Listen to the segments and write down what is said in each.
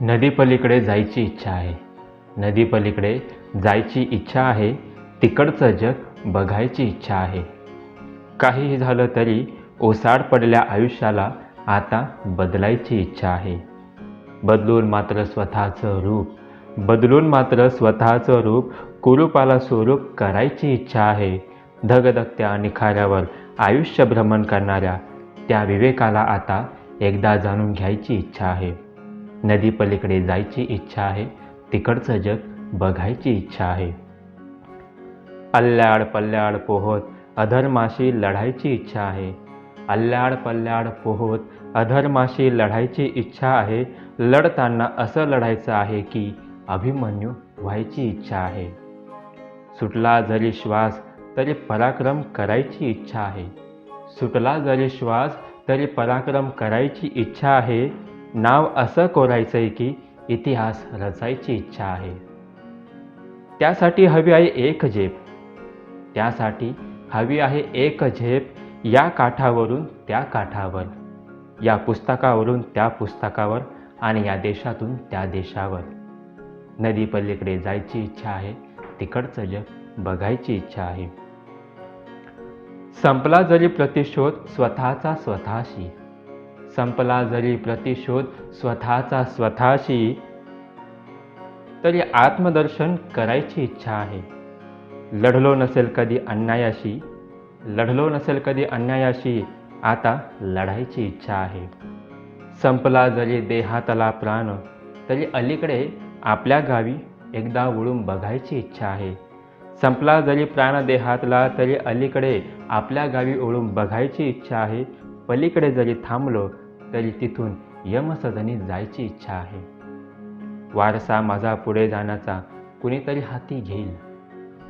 नदीपलीकडे जायची इच्छा आहे. नदीपलीकडे जायची इच्छा आहे तिकडचं जग बघायची इच्छा आहे. काहीही झालं तरी ओसाड पडल्या आयुष्याला आता बदलायची इच्छा आहे. बदलून मात्र स्वतःचं रूप बदलून मात्र स्वतःचं रूप कुरूपाला स्वरूप करायची इच्छा आहे. धगधगत्या निखाऱ्यावर आयुष्य भ्रमण करणाऱ्या त्या विवेकाला आता एकदा जाणून घ्यायची इच्छा आहे. नदीपलीकडे जायची इच्छा आहे तिकडचं जग बघायची इच्छा आहे. अल्ल्याड पल्ल्याड पोहत अधर्माशी लढायची इच्छा आहे. अल्ल्याड पल्ल्याड पोहत अधर्माशी लढायची इच्छा आहे. लढताना असं लढायचं आहे की अभिमन्यू व्हायची इच्छा आहे. सुटला जरी श्वास तरी पराक्रम करायची इच्छा आहे. सुटला जरी श्वास तरी पराक्रम करायची इच्छा आहे. नाव असं कोरायचं आहे की इतिहास रचायची इच्छा आहे. त्यासाठी हवी आहे एक झेप. त्यासाठी हवी आहे एक झेप या काठावरून त्या काठावर या पुस्तकावरून त्या पुस्तकावर आणि या देशातून त्या देशावर. नदीपलीकडे जायची इच्छा आहे तिकडचं जग बघायची इच्छा आहे. संपला जरी प्रतिशोध स्वतःचा स्वतःशी संपला जरी प्रतिशोध स्वतःचा स्वतःशी तरी आत्मदर्शन करायची इच्छा आहे. लढलो नसेल कधी अन्यायाशी लढलो नसेल कधी अन्यायाशी आता लढायची इच्छा आहे. संपला जरी देहातला प्राण तरी अलीकडे आपल्या गावी एकदा वळून बघायची इच्छा आहे. संपला जरी प्राण देहातला तरी अलीकडे आपल्या गावी ओळून बघायची इच्छा आहे. पलीकडे जरी थांबलो तरी तिथून यमसदनी जायची इच्छा आहे. वारसा माझा पुढे जाण्याचा कुणीतरी हाती घेईल.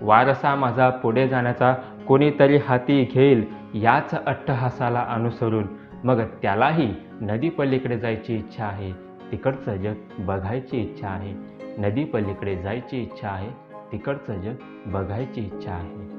वारसा माझा पुढे जाण्याचा कोणीतरी हाती घेईल याच अट्टहासाला अनुसरून मग त्यालाही नदीपलीकडे जायची इच्छा आहे. तिकडचं जग बघायची इच्छा आहे. नदीपलीकडे जायची इच्छा आहे. तिकडचं जग बघायची इच्छा आहे.